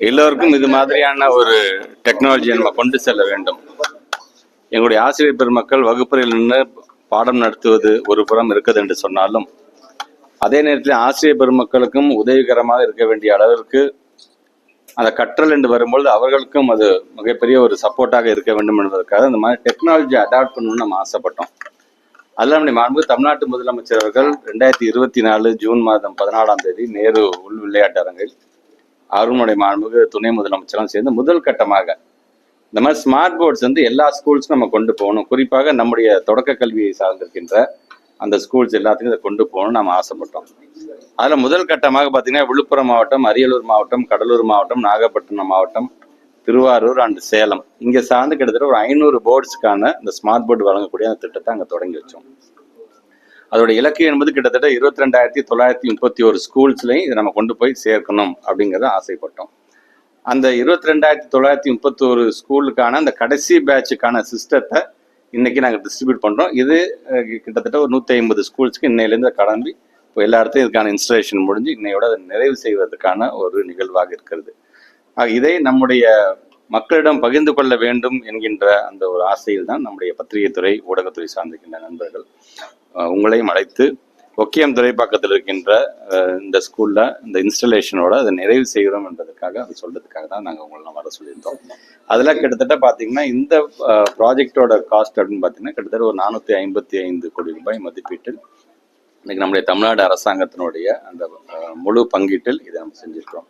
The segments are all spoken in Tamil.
எல்லோருக்கும் இது மாதிரியான ஒரு டெக்னாலஜியை நம்ம கொண்டு செல்ல வேண்டும். எங்களுடைய ஆசிரியர் பெருமக்கள் வகுப்பறையில் நின்று பாடம் நடத்துவது ஒரு புறம் இருக்குது என்று சொன்னாலும் அதே நேரத்தில் ஆசிரியர் பெருமக்களுக்கும் உதவிகரமாக இருக்க வேண்டிய அளவிற்கு அந்த கற்றல் என்று வரும்பொழுது அவர்களுக்கும் அது மிகப்பெரிய ஒரு சப்போர்ட்டாக இருக்க வேண்டும் என்பதற்காக இந்த மாதிரி டெக்னாலஜி அடாப்ட் பண்ணணும்னு நம்ம ஆசைப்பட்டோம். அதில் நம்முடைய மாண்பு தமிழ்நாட்டு முதலமைச்சர் அவர்கள் ரெண்டாயிரத்தி இருபத்தி நாலு ஜூன் மாதம் பதினாலாம் தேதி நேரு உள் விளையாட்டு அரங்கில் அருணுடைய மாண்புக்கு துணை முதலமைச்சரும் சேர்ந்து முதல் கட்டமாக இந்த மாதிரி ஸ்மார்ட் போர்ட்ஸ் வந்து எல்லா ஸ்கூல்ஸ்க்கும் நம்ம கொண்டு போகணும். குறிப்பாக நம்முடைய தொடக்க கல்வியை சார்ந்திருக்கின்ற அந்த ஸ்கூல்ஸ் எல்லாத்துக்கும் இதை கொண்டு போகணும்னு நம்ம ஆசைப்பட்டோம். அதில் முதல் கட்டமாக பார்த்தீங்கன்னா விழுப்புரம் மாவட்டம் அரியலூர் மாவட்டம் கடலூர் மாவட்டம் நாகப்பட்டினம் மாவட்டம் திருவாரூர் அண்ட் சேலம். இங்கே சார்ந்து கிட்டத்தட்ட ஒரு ஐநூறு போர்ட்ஸ்க்கான இந்த ஸ்மார்ட் போர்டு வழங்கக்கூடிய அந்த திட்டத்தை அங்கே தொடங்கி வச்சோம். அதோட இலக்கு என்பது கிட்டத்தட்ட இருபத்தி ரெண்டாயிரத்தி தொள்ளாயிரத்தி முப்பத்தி ஒரு ஸ்கூல்ஸ்லையும் இதை நம்ம கொண்டு போய் சேர்க்கணும் அப்படிங்கிறத ஆசைப்பட்டோம். அந்த இருபத்தி ரெண்டாயிரத்தி தொள்ளாயிரத்தி முப்பத்தோரு ஸ்கூலுக்கான அந்த கடைசி பேட்சுக்கான சிஸ்டத்தை இன்னைக்கு நாங்கள் டிஸ்ட்ரிபியூட் பண்ணுறோம் இது கிட்டத்தட்ட ஒரு நூற்றி ஐம்பது ஸ்கூல்ஸ்க்கு இன்னையிலேருந்து கிளம்பி இப்போ எல்லா இடத்தையும் இதுக்கான இன்ஸ்டலேஷன் முடிஞ்சு இன்னையோட அதை நிறைவு செய்வதற்கான ஒரு நிகழ்வாக இருக்கிறது. இதை நம்முடைய மக்களிடம் பகிர்ந்து கொள்ள வேண்டும் என்கின்ற அந்த ஒரு ஆசையில் தான் நம்முடைய பத்திரிகைத்துறை ஊடகத்துறை சார்ந்திருக்கின்ற நண்பர்கள் உங்களையும் அழைத்து ஒக்கியம் துறைப்பாக்கத்தில் இருக்கின்ற இந்த ஸ்கூல்ல இந்த இன்ஸ்டலேஷனோட அதை நிறைவு செய்கிறோம் என்பதற்காக அது சொல்றதுக்காக தான் நாங்கள் உங்களை வர சொல்லியிருந்தோம். அதில் கிட்டத்தட்ட பார்த்தீங்கன்னா இந்த ப்ராஜெக்டோட காஸ்ட் அப்படின்னு பார்த்தீங்கன்னா கிட்டத்தட்ட ஒரு நானூற்றி ஐம்பத்தி ஐந்து கோடி ரூபாய் மதிப்பீட்டில் இன்னைக்கு நம்முடைய தமிழ்நாடு அரசாங்கத்தினுடைய அந்த முழு பங்கீட்டில் இதை நம்ம செஞ்சிருக்கிறோம்.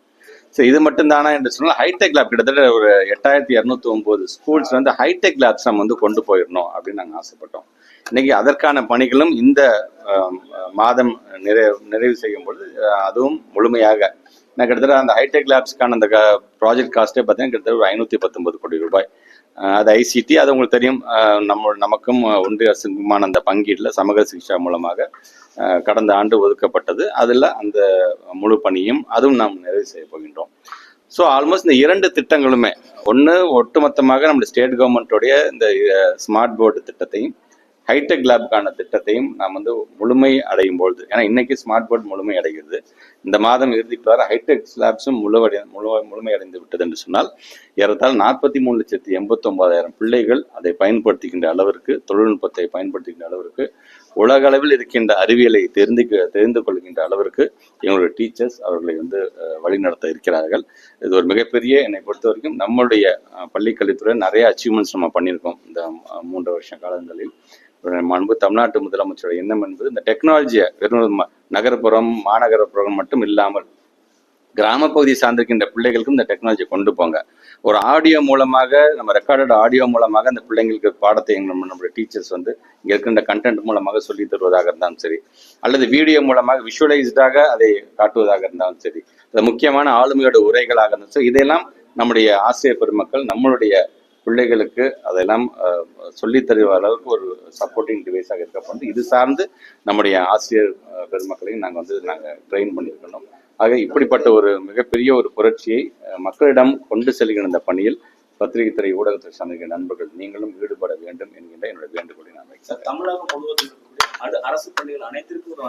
ஸோ இது மட்டும் தானா என்று சொன்னால் ஹைடெக் லேப் கிட்டத்தட்ட ஒரு எட்டாயிரத்தி இரநூத்தி ஒம்பது ஸ்கூல்ஸ் வந்து ஹைடெக் லேப்ஸ் நம்ம வந்து கொண்டு போயிடணும் அப்படின்னு நாங்கள் ஆசைப்பட்டோம். இன்னைக்கு அதற்கான பணிகளும் இந்த மாதம் நிறைவு நிறைவு செய்யும் பொழுது அதுவும் முழுமையாக. நான் கிட்டத்தட்ட அந்த ஹைடெக் லேப்ஸ்க்கான அந்த ப்ராஜெக்ட் காஸ்ட்டே பார்த்தீங்கன்னா கிட்டத்தட்ட ஒரு ஐநூற்றி பத்தொன்பது கோடி ரூபாய். அது ஐசிடி அது உங்களுக்கு தெரியும். நம்ம நமக்கும் ஒன்றிய அரசுக்குமான அந்த பங்கீட்டில் சமக சிகிச்சா மூலமாக கடந்த ஆண்டு ஒதுக்கப்பட்டது. அதில் அந்த முழு பணியும் அதுவும் நாம் நிறைவு செய்ய போகின்றோம். ஸோ ஆல்மோஸ்ட் இந்த இரண்டு திட்டங்களுமே ஒன்று ஒட்டுமொத்தமாக நம்முடைய ஸ்டேட் கவர்மெண்ட்டோடைய இந்த ஸ்மார்ட் போர்டு திட்டத்தையும் ஹைடெக் லேப்க்கான திட்டத்தையும் நாம் வந்து முழுமை அடையும் பொழுது ஏன்னா இன்னைக்கு ஸ்மார்ட் போர்ட் முழுமை அடைகிறது. இந்த மாதம் இறுதிக்குள்ளார ஹைடெக் ஸ்லாப்ஸும் முழுவடை முழு முழுமையடைந்து விட்டது என்று சொன்னால் ஏறத்தால் நாற்பத்தி மூணு லட்சத்தி எண்பத்தொன்பதாயிரம் பிள்ளைகள் அதை பயன்படுத்துகின்ற அளவிற்கு தொழில்நுட்பத்தை பயன்படுத்துகின்ற அளவிற்கு உலக அளவில் இருக்கின்ற அறிவியலை தெரிந்து தெரிந்து கொள்கின்ற அளவிற்கு எங்களுடைய டீச்சர்ஸ் அவர்களை வந்து வழிநடத்த இருக்கிறார்கள். இது ஒரு மிகப்பெரிய என்னை பொறுத்த வரைக்கும் நம்மளுடைய பள்ளிக்கல்வித்துறை நிறைய அச்சீவ்மெண்ட்ஸ் நம்ம பண்ணியிருக்கோம் இந்த மூன்று வருஷ காலங்களில். அன்பு தமிழ்நாட்டு முதலமைச்சரோட எண்ணம் என்பது இந்த டெக்னாலஜியை வெறும் நகர்ப்புறம் மாநகரப்புறம் மட்டும் இல்லாமல் கிராமப்பகுதி சார்ந்திருக்கின்ற பிள்ளைகளுக்கும் இந்த டெக்னாலஜி கொண்டு போங்க. ஒரு ஆடியோ மூலமாக நம்ம ரெக்கார்டட் ஆடியோ மூலமாக அந்த பிள்ளைங்களுக்கு பாடத்தை எங்க நம்ம நம்மளுடைய டீச்சர்ஸ் வந்து இங்கே இருக்கின்ற கண்டென்ட் மூலமாக சொல்லி தருவதாக இருந்தாலும் சரி அல்லது வீடியோ மூலமாக விஷுவலைஸ்டாக அதை காட்டுவதாக இருந்தாலும் சரி அது முக்கியமான ஆளுமையோட உரைகளாக இருந்தாலும் சரி இதையெல்லாம் நம்முடைய ஆசிரியர் பெருமக்கள் நம்மளுடைய பிள்ளைகளுக்கு அதெல்லாம் சொல்லித்தருவ சொல்லித் தருவ அளவுக்கு ஒரு சப்போர்ட்டிங் டிவைஸாக இருக்கப்படுது இது சார்ந்து நம்முடைய ஆசிரியர் பெருமக்களையும் நாங்கள் வந்து நாங்கள் ட்ரெயின் பண்ணியிருக்கணும். ஆக இப்படிப்பட்ட ஒரு மிகப்பெரிய ஒரு புரட்சியை மக்களிடம் கொண்டு செல்கிற இந்த பணியில் பத்திரிகைத்துறை ஊடகத்துறை சார்ந்த நண்பர்கள் நீங்களும் ஈடுபட வேண்டும் என்கின்ற என்னுடைய வேண்டுகோளை நான் வைக்கிறேன். சார் தமிழகம் முழுவதும் அரசு பள்ளிகள் அனைத்திற்கும் ஒரு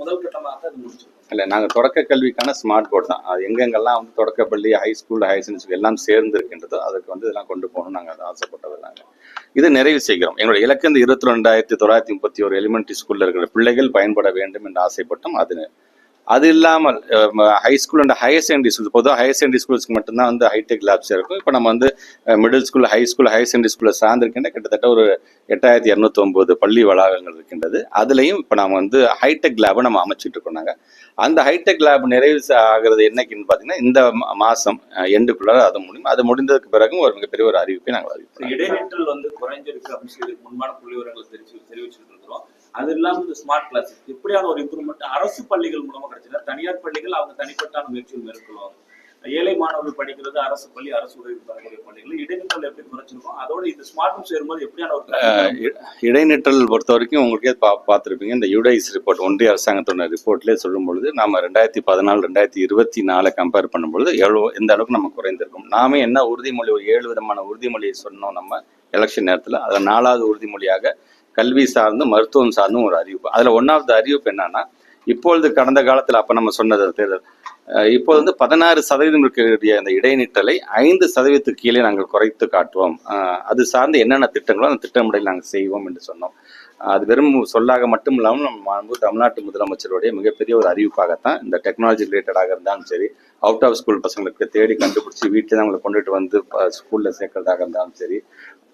முதல் கட்டமாக அது முடிச்சிருக்கோம் இல்லை நாங்கள் தொடக்க கல்விக்கான ஸ்மார்ட் போர்டு தான். அது எங்கெங்கெல்லாம் வந்து தொடக்கப்பள்ளி ஹை ஸ்கூல் ஹையர் செகண்டரி எல்லாம் சேர்ந்து இருக்கின்றதோ அதுக்கு வந்து இதெல்லாம் கொண்டு போகணும் நாங்கள் அதை ஆசைப்பட்டது நாங்கள் இதை நிறைவு செய்கிறோம். எங்களுடைய இலக்கு இந்த இருபத்தி ரெண்டாயிரத்தி தொள்ளாயிரத்தி முப்பத்தி ஒரு எலிமெண்ட்ரி ஸ்கூலில் இருக்கிற பிள்ளைகள் பயன்பட வேண்டும் என்று ஆசைப்பட்டோம். அது அது இல்லாமல் high school and higher secondary school பொதுவாக ஹையர் செகண்டரி ஸ்கூல்ஸ்க்கு மட்டும்தான் வந்து ஹைடெக் லேப்ஸ் இருக்கும். இப்போ நம்ம வந்து middle school high school higher secondary ஸ்கூலில் சார்ந்திருக்கின்ற கிட்டத்தட்ட ஒரு எட்டாயிரத்தி இரநூத்தி பள்ளி வளாகங்கள் இருக்கின்றது. அதுலேயும் இப்போ நம்ம வந்து ஹைடெக் லேபை நம்ம அமைச்சிட்டு இருக்கோம் நாங்கள் அந்த ஹைடெக் லேப் நிறைவு ஆகிறது என்னைக்குன்னு பார்த்தீங்கன்னா இந்த மா- மாசம் எண்டுக்குள்ளார அது முடியும். அது முடிந்ததுக்கு பிறகும் ஒரு மிகப்பெரிய ஒரு அறிவிப்பை நாங்கள் அறிவிப்போம். இடைநிற்றல் வந்து குறைஞ்சிருக்கு அப்படின்னு சொல்லி முன்பான புள்ளி விவரங்களை தெரிவிச்சு தெரிவிச்சுட்டு இருக்கிறோம். அது இல்லாமல் இந்த ஸ்மார்ட் கிளாஸ் இப்படியான ஒரு இம்ப்ரூவ்மெண்ட் அரசு பள்ளிகள் மூலமா கிடைச்சது தனியார் பள்ளிகள் அவங்க தனிப்பட்டான முயற்சிகள் மேற்கொள்வாங்க ஏழை மாணவர்கள் படிக்கிறது அரசு பள்ளி அரசு உதவி பெறக்கூடிய பள்ளிகள். இடைநிற்றல் எப்படி குறைச்சிருக்கோம் அதோட இந்த ஸ்மார்ட் சேரும்போது எப்படியான ஒரு இடைநிற்றல் பொறுத்த வரைக்கும் உங்களுக்கே பா பார்த்துருப்பீங்க. இந்த யூடைஸ் ரிப்போர்ட் ஒன்றிய அரசாங்கத்தோட ரிப்போர்ட்லேயே சொல்லும் பொழுது நாம ரெண்டாயிரத்தி பதினாலு ரெண்டாயிரத்தி இருபத்தி நாலு கம்பேர் பண்ணும்பொழுது எவ்வளோ எந்த அளவுக்கு நம்ம குறைந்திருக்கும். நாமே என்ன உறுதிமொழி ஒரு ஏழு விதமான உறுதிமொழியை சொன்னோம் நம்ம எலெக்ஷன் நேரத்தில். அதில் நாலாவது உறுதிமொழியாக கல்வி சார்ந்தும் மருத்துவம் சார்ந்தும் ஒரு அறிவிப்பு. அதில் ஒன் ஆஃப் த அறிவிப்பு என்னன்னா இப்பொழுது கடந்த காலத்தில் அப்போ நம்ம சொன்னது தேர்தல் இப்போது வந்து பதினாறு சதவீதம் இருக்கக்கூடிய அந்த இடைநிற்றலை ஐந்து சதவீதத்துக்கு கீழே நாங்கள் குறைத்து காட்டுவோம். அது சார்ந்து என்னென்ன திட்டங்களோ அந்த திட்டமிடல் நாங்கள் செய்வோம் என்று சொன்னோம். அது வெறும் சொல்லாக மட்டும் இல்லாமல் நம்ம மாண்பு தமிழ்நாட்டு முதலமைச்சருடைய மிகப்பெரிய ஒரு அறிவிப்பாகத்தான் இந்த டெக்னாலஜி ரிலேட்டடாக இருந்தாலும் சரி அவுட் ஆஃப் ஸ்கூல் பசங்களுக்கு தேடி கண்டுபிடிச்சி வீட்டில் அவங்களை கொண்டுட்டு வந்து ஸ்கூலில் சேர்க்கறதாக இருந்தாலும் சரி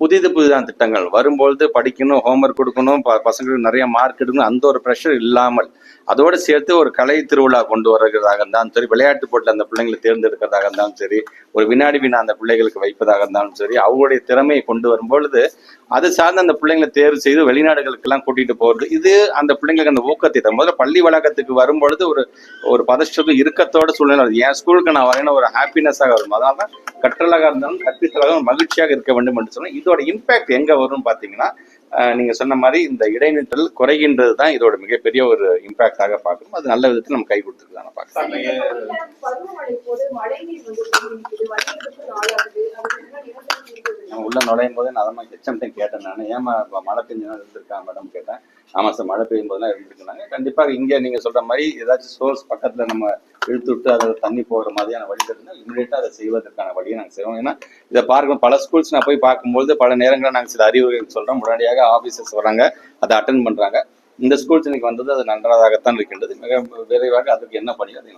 புதிது புதிதான திட்டங்கள். வரும்பொழுது படிக்கணும் ஹோம்ஒர்க் கொடுக்கணும் ப- பசங்களுக்கு நிறைய மார்க் எடுக்கணும் அந்த ஒரு ப்ரெஷர் இல்லாமல் அதோடு சேர்த்து ஒரு கலை திருவிழா கொண்டு வருகிறதாக இருந்தாலும் சரி விளையாட்டு போட்டியில் அந்த பிள்ளைங்களை தேர்ந்தெடுக்கிறதாக இருந்தாலும் சரி ஒரு வினாடி வினா அந்த பிள்ளைகளுக்கு வைப்பதாக இருந்தாலும் சரி அவங்களுடைய திறமையை கொண்டு வரும்பொழுது அது சார்ந்து அந்த பிள்ளைங்களை தேர்வு செய்து வெளிநாடுகளுக்கெல்லாம் கூட்டிகிட்டு போகிறது இது அந்த பிள்ளைங்களுக்கு அந்த ஊக்கத்தை தரும். முதல்ல பள்ளி வளாகத்துக்கு வரும்பொழுது ஒரு ஒரு பதஷ்டம் இறுக்கத்தோட சூழ்நிலை வருது. என் ஸ்கூலுக்கு நான் வரேன்னு ஒரு ஹாப்பினஸாக வரும். அதனால தான் கற்றலாக இருந்தாலும் கற்பித்தலாக மகிழ்ச்சியாக இருக்க வேண்டும் என்று சொன்னால் இதோட இம்பாக்ட் எங்க வரும்னு பார்த்தீங்கன்னா ஆஹ் நீங்க சொன்ன மாதிரி இந்த இடைநிற்றல் குறைகின்றது தான் இதோட மிகப்பெரிய ஒரு இம்பாக்டாக பார்க்கணும் அது நல்ல விதத்தில் நம்ம கை கொடுத்துருக்கலாம் பார்க்கலாம் நான் உள்ள நுழையும் போது நான் அதான் HM ஹெச்எம்கிட்ட கேட்டேன் நான். ஏமா மழை பெஞ்சு நாள் இருந்திருக்கா மேடம் கேட்டேன். ஆமாம் சார் மழை பெய்யும் போதெல்லாம் இருந்திருக்குனாங்க கண்டிப்பாக இங்கே நீங்கள் சொல்கிற மாதிரி ஏதாச்சும் சோர்ஸ் பக்கத்தில் நம்ம இழுத்து விட்டு அதில் தண்ணி போகிற மாதிரியான வழி இருந்தால் இமீடியட்டாக அதை செய்வதற்கான வழியை நாங்கள் செய்வோம். ஏன்னா இதை பார்க்கணும் பல ஸ்கூல்ஸ் நான் போய் பார்க்கும்போது பல நேரங்களில் நாங்கள் சில அறிவுரைகள் சொல்கிறோம் உடனடியாக ஆஃபீஸர்ஸ் வராங்க அதை அட்டன் பண்ணுறாங்க இந்த ஸ்கூல்ஸ் இன்னைக்கு வந்தது அது நன்றாகத்தான் இருக்கின்றது. மிக விரைவாக அதுக்கு என்ன பணியோ அதை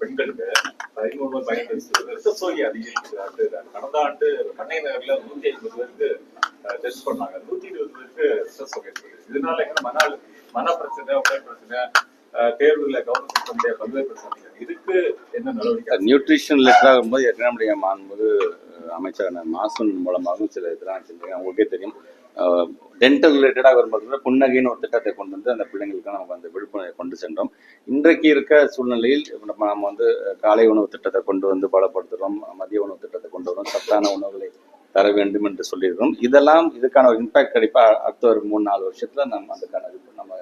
பெண்களுக்கு. பதிமூணு பதினெட்டு வயசு ரத்த சோகை அதிகரிக்குது. கடந்த ஆண்டு பண்ணை நகர்ல நூத்தி ஐம்பது பேருக்கு டெஸ்ட் பண்ணாங்க. நூத்தி இருபது பேருக்கு ரத்த சோகை இதனால என்ன மன அழு- மன பிரச்சனை உடல் பிரச்சனை தேர்வுல கவனம் பல்வேறு பிரச்சனை இதுக்கு என்ன நடவடிக்கை நியூட்ரிஷன் ரிலேட்டடாக வரும்போது ஏற்கனவே நம்முடைய மாண்புமிகு அமைச்சர் மாசன் மூலமாகவும் சில இதெல்லாம் செஞ்சுருக்காங்க. உங்களுக்கே தெரியும். டென்டல் ரிலேட்டடாக வரும்போது புன்னகைன்னு ஒரு திட்டத்தை கொண்டு வந்து அந்த பிள்ளைங்களுக்கு நம்ம அந்த விழிப்புணர்வை கொண்டு சென்றோம். இன்றைக்கு இருக்க சூழ்நிலையில் நம்ம நம்ம வந்து காலை உணவு திட்டத்தை கொண்டு வந்து பலப்படுத்துகிறோம் மதிய உணவு திட்டத்தை கொண்டு வரோம் சத்தான உணவுகளை தர வேண்டும் என்று சொல்லியிருக்கிறோம். இதெல்லாம் இதுக்கான ஒரு இம்பாக்ட் கிடைப்பா அடுத்த ஒரு மூணு நாலு வருஷத்துல நம்ம அதுக்கான நம்ம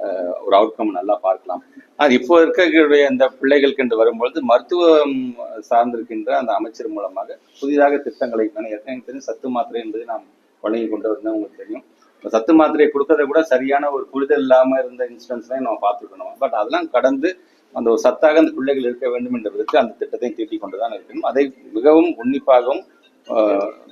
அஹ், ஒரு அவுட்கம் நல்லா பார்க்கலாம். ஆனால் இப்போ இருக்கக்கூடிய இந்த பிள்ளைகளுக்கு என்று வரும்பொழுது மருத்துவம் சார்ந்திருக்கின்ற அந்த அமைச்சர் மூலமாக புதிதாக திட்டங்களை ஏற்கனவே தெரியும் சத்து மாத்திரை என்பதை நாம் வழங்கி கொண்டு வந்தோம் உங்களுக்கு தெரியும். இப்ப சத்து மாத்திரை கொடுக்கறத கூட சரியான ஒரு புரிதல் இல்லாம இருந்த இன்சிடென்ட்ஸ்லாம் நம்ம பார்த்துருக்கணும் பட் அதெல்லாம் கடந்து அந்த ஒரு சத்தாக அந்த பிள்ளைகள் இருக்க வேண்டும் என்ற விதத்தில் அந்த திட்டத்தை தீட்டிக் கொண்டுதான் இருக்கணும். அதை மிகவும் உன்னிப்பாகவும்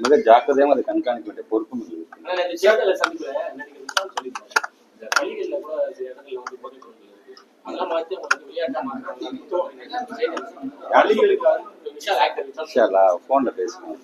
மிக ஜாக்கிரதையாகவும் அதை கண்காணிக்க வேண்டிய பொறுப்பும் இது இருக்கு. ஆனா இந்த சேதல சந்திப்புல இன்னைக்கு விசாரணை சொல்லியிருந்தாங்க இந்த பள்ளிகள்ல கூட சில இடங்கள்ல வந்து போதை பொருட்கள் இருக்கு. அதெல்லாம் மாத்தி உங்களுக்கு விளையாட்டா மாற்றாங்க பள்ளிகளுக்கு விஷால் ஆக்டர் இன்ஷா அல்லாஹ், போன்ல பேசுவோம்.